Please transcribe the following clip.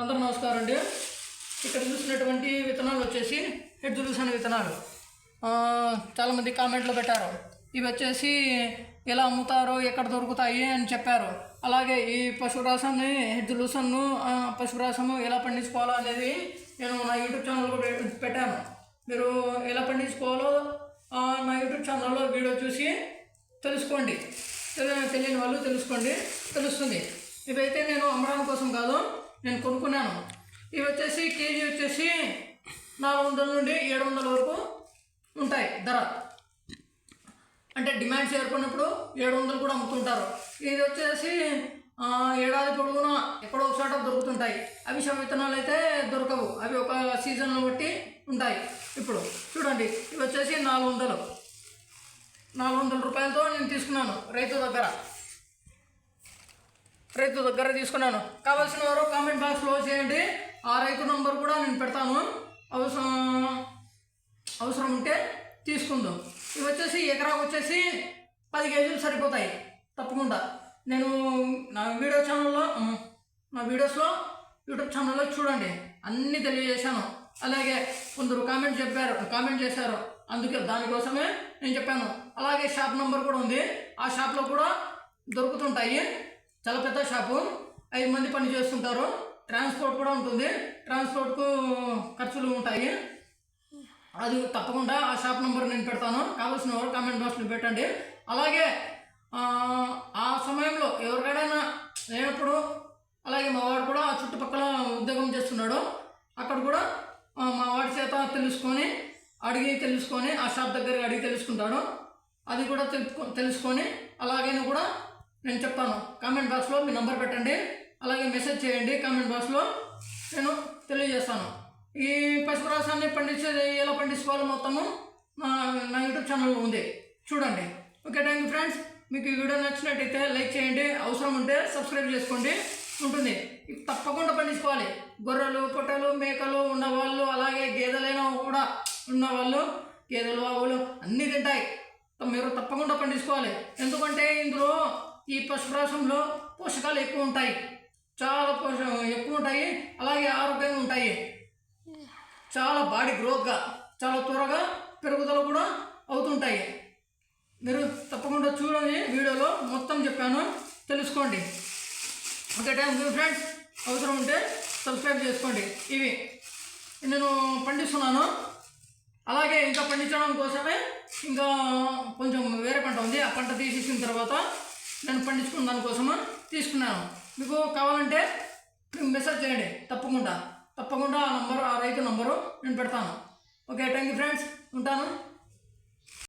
అందరూ నమస్కారం అండి. ఇక్కడ చూసినటువంటి విత్తనాలు వచ్చేసి హెడ్ చూసిన విత్తనాలు. చాలామంది కామెంట్లో పెట్టారు. ఇవి వచ్చేసి ఎలా అమ్ముతారో ఎక్కడ దొరుకుతాయి అని చెప్పారు. అలాగే ఈ పశురాసాన్ని హెడ్ లూసన్ను పశురాసము ఎలా పండించుకోవాలో అనేది నేను నా యూట్యూబ్ ఛానల్లో పెట్టాను. మీరు ఎలా పండించుకోవాలో నా యూట్యూబ్ ఛానల్లో వీడియో చూసి తెలుసుకోండి. తెలియని వాళ్ళు తెలుసుకోండి. తెలుస్తుంది. ఇవైతే నేను అమ్మడం కోసం కాదు నేను కొనుక్కున్నాను. ఇవి వచ్చేసి కేజీ వచ్చేసి నాలుగు వందల నుండి ఏడు వందల వరకు ఉంటాయి ధర. అంటే డిమాండ్స్ ఏర్పడినప్పుడు ఏడు వందలు కూడా అమ్ముతుంటారు. ఇది వచ్చేసి ఏడాది పొడవునా ఎక్కడో ఒక చోట దొరుకుతుంటాయి. అవి విత్తనాలు అయితే దొరకవు. అవి ఒక సీజన్లో బట్టి ఉంటాయి. ఇప్పుడు చూడండి ఇవి వచ్చేసి నాలుగు వందలు. నాలుగు వందల రూపాయలతో నేను తీసుకున్నాను రైతు దగ్గర. రైతు దగ్గర తీసుకున్నాను. కావాల్సిన వారు కామెంట్ బాక్స్లో చేయండి. ఆ రైతు నంబర్ కూడా నేను పెడతాను. అవసరం అవసరం ఉంటే తీసుకుందాం. ఇవి వచ్చేసి ఎకరాకు వచ్చేసి పది కేజీలు సరిపోతాయి. తప్పకుండా. నేను నా వీడియో ఛానల్లో నా వీడియోస్లో యూట్యూబ్ ఛానల్లో చూడండి. అన్నీ తెలియజేశాను. అలాగే కొందరు కామెంట్ చెప్పారు కామెంట్ చేశారు. అందుకే దానికోసమే నేను చెప్పాను. అలాగే షాప్ నెంబర్ కూడా ఉంది. ఆ షాప్లో కూడా దొరుకుతుంటాయి. చాలా పెద్ద షాపు ఐదు మంది పని చేస్తుంటారు. ట్రాన్స్పోర్ట్ కూడా ఉంటుంది. ట్రాన్స్పోర్ట్కు ఖర్చులు ఉంటాయి. అది తప్పకుండా ఆ షాప్ నెంబర్ నేను పెడతాను. కావాల్సిన వారు కామెంట్ బాక్స్లో పెట్టండి. అలాగే ఆ, సమయంలో ఎవరికైనా లేనప్పుడు అలాగే మా వాడు కూడా ఆ చుట్టుపక్కల ఉద్యోగం చేస్తున్నాడు. అక్కడ కూడా మా వాడి చేత తెలుసుకొని అడిగి తెలుసుకొని ఆ షాప్ దగ్గర అడిగి తెలుసుకుంటాడు. అది కూడా తెలుసుకో తెలుసుకొని అలాగైనా కూడా నేను చెప్తాను కామెంట్ బాక్స్లో మీ నంబర్ పెట్టండి. అలాగే మెసేజ్ చేయండి కామెంట్ బాక్స్లో నేను తెలియజేస్తాను. ఈ పసుపు రసాన్ని పండించేది ఎలా పండించుకోవాలో మొత్తము? నా నా యూట్యూబ్ ఛానల్ ఉంది. చూడండి. ఓకే థ్యాంక్ యూ ఫ్రెండ్స్ మీకు ఈ వీడియో నచ్చినట్టయితే లైక్ చేయండి. అవసరం ఉంటే సబ్స్క్రైబ్ చేసుకోండి. ఉంటుంది. తప్పకుండా పండించుకోవాలి. గొర్రెలు పొట్టలు మేకలు ఉన్నవాళ్ళు అలాగే గేదెలైనా కూడా ఉన్నవాళ్ళు గేదెలు ఆవులు అన్నీ తింటాయి. మీరు తప్పకుండా పండించుకోవాలి. ఎందుకంటే ఇందులో ఈ పశురాసంలో పోషకాలు ఎక్కువ ఉంటాయి. చాలా పోష ఎక్కువ ఉంటాయి. అలాగే ఆరోగ్యంగా ఉంటాయి. చాలా బాడీ గ్రోత్గా చాలా త్వరగా పెరుగుదల కూడా అవుతుంటాయి. మీరు తప్పకుండా చూడండి వీడియోలో మొత్తం చెప్పాను. తెలుసుకోండి. Okay thank you friends. అవసరం ఉంటే సబ్స్క్రైబ్ చేసుకోండి. ఇవి నేను పండిస్తున్నాను. అలాగే ఇంకా పండించడం కోసమే ఇంకా కొంచెం వేరే పంట ఉంది. ఆ పంట తీసేసిన తర్వాత నేను పండించుకున్న దానికోసము తీసుకున్నాను. మీకు కావాలంటే మీకు మెసేజ్ చేయండి. తప్పకుండా. తప్పకుండా ఆ నంబరు ఆ రైతు నంబరు నేను పెడతాను. Okay thank you friends. ఉంటాను.